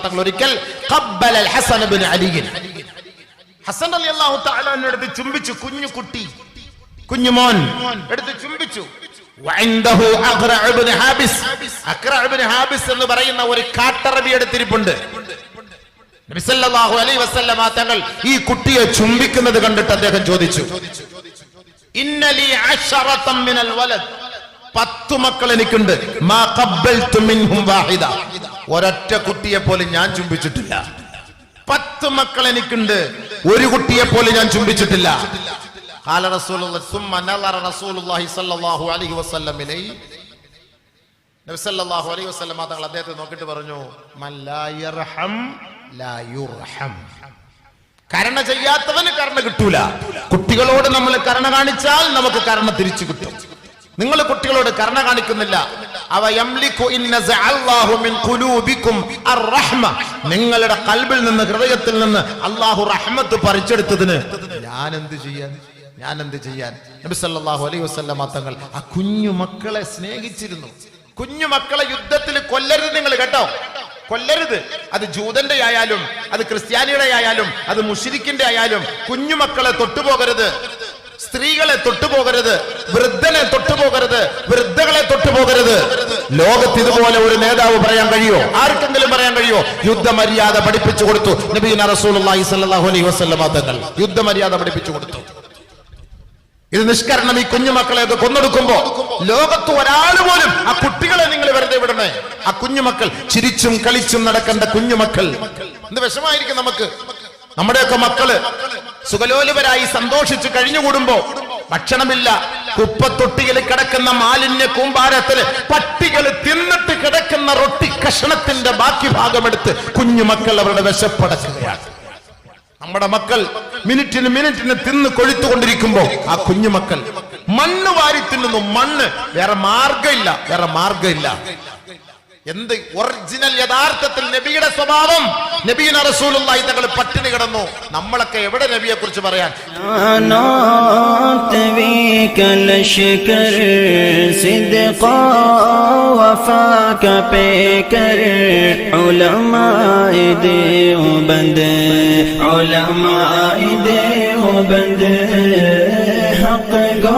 തങ്ങൾ ഒരിക്കൽ ഹസൻ ഹസൻ ചുംബിച്ചു കുഞ്ഞു ഹാബിസ്. എന്ന് പറയുന്ന ഒരു കാട്ടറബി എടുത്തിരിപ്പുണ്ട്. നബി സല്ലല്ലാഹു അലൈഹി വസല്ലം തങ്ങൾ ഈ കുട്ടിയെ ചുംബിക്കുന്നത് കണ്ടിട്ട് അദ്ദേഹം ചോദിച്ചു ഇന്നലി പത്തു മക്കൾ എനിക്കുണ്ട്. മാ വാഹിദ. ഒരൊറ്റ കുട്ടിയെ പോലെ ഞാൻ ചുംബിച്ചിട്ടില്ല. പത്ത് മക്കൾ എനിക്കുണ്ട്. ഒരു കുട്ടിയെ പോലെ ഞാൻ ചുംബിച്ചിട്ടില്ല. തങ്ങൾ അദ്ദേഹത്തെ നോക്കിട്ട് പറഞ്ഞു കരണ ചെയ്യാത്തവന് കരണ കിട്ടൂല. കുട്ടികളോട് നമ്മൾ കരണ കാണിച്ചാൽ നമുക്ക് കരണ തിരിച്ചു കിട്ടും. നിങ്ങൾ കുട്ടികളോട് കരുണ കാണിക്കുന്നില്ല. അവ നിങ്ങളുടെ കൽബിൽ നിന്ന് ഹൃദയത്തിൽ നിന്ന് അല്ലാഹു റഹ്മത്ത് പറിച്ചെടുത്തതിന് ഞാൻ എന്ത് ചെയ്യാൻ? ഞാൻ എന്ത് ചെയ്യാൻ? നബി സല്ലല്ലാഹു അലൈഹി വസല്ലമ തങ്ങൾ ആ കുഞ്ഞു മക്കളെ സ്നേഹിച്ചിരുന്നു. കുഞ്ഞു മക്കളെ യുദ്ധത്തിൽ കൊല്ലരുത് നിങ്ങൾ കേട്ടോ. കൊല്ലരുത്. അത് ജൂതന്റെ ആയാലും അത് ക്രിസ്ത്യാനിയുടെ ആയാലും അത് മുഷിരിക്കിന്റെ ആയാലും കുഞ്ഞുമക്കളെ തൊട്ടുപോകരുത്. സ്ത്രീകളെ തൊട്ടുപോകരുത് വൃദ്ധനെ തൊട്ടുപോകരുത് വൃദ്ധകളെ തൊട്ടുപോകരുത്. ലോകത്ത് ഇതുപോലെ ഒരു നേതാവ് പറയാൻ കഴിയോ? ആർക്കെങ്കിലും പറയാൻ കഴിയോ? യുദ്ധമര്യാദ പഠിപ്പിച്ചു കൊടുത്തു. നബീന അലൈഹി തങ്ങൾ യുദ്ധമര്യാദ പഠിപ്പിച്ചു കൊടുത്തു. ഇത് നിഷ്കരണം ഈ കുഞ്ഞുമക്കളെയൊക്കെ കൊന്നൊടുക്കുമ്പോ ലോകത്ത് ഒരാൾ പോലും ആ കുട്ടികളെ നിങ്ങൾ വെറുതെ വിടണേ. ആ കുഞ്ഞുമക്കൾ ചിരിച്ചും കളിച്ചും നടക്കേണ്ട കുഞ്ഞുമക്കൾ എന്ത് വിഷമായിരിക്കും നമുക്ക്? നമ്മുടെയൊക്കെ മക്കൾ സുഖലോലുപരായി സന്തോഷിച്ചു കഴിഞ്ഞുകൂടുമ്പോ ഭക്ഷണമില്ല. കുപ്പത്തൊട്ടിയിൽ കിടക്കുന്ന മാലിന്യ കൂമ്പാരത്തിൽ പട്ടികൾ തിന്നിട്ട് കിടക്കുന്ന റൊട്ടി കഷണത്തിന്റെ ബാക്കി ഭാഗമെടുത്ത് കുഞ്ഞുമക്കൾ അവരുടെ വിശപ്പടക്കുകയാണ്. നമ്മുടെ മക്കൾ മിനിറ്റിന് മിനിറ്റിന് തിന്ന് കൊഴുത്തുകൊണ്ടിരിക്കുമ്പോ ആ കുഞ്ഞുമക്കൾ മണ്ണ് വാരി തിന്നുന്നു. മണ്ണ് വേറെ മാർഗമില്ല വേറെ മാർഗമില്ല എന്ത് ഒറിജിനൽ യഥാർത്ഥത്തിൽ നബിയുടെ സ്വഭാവം? നബീൻ റസൂലുള്ളാഹി തങ്ങൾ പട്ടിണി കിടന്നു. നമ്മളൊക്കെ എവിടെ നബിയെ കുറിച്ച് പറയാൻ? ഹക്ക് ഗോ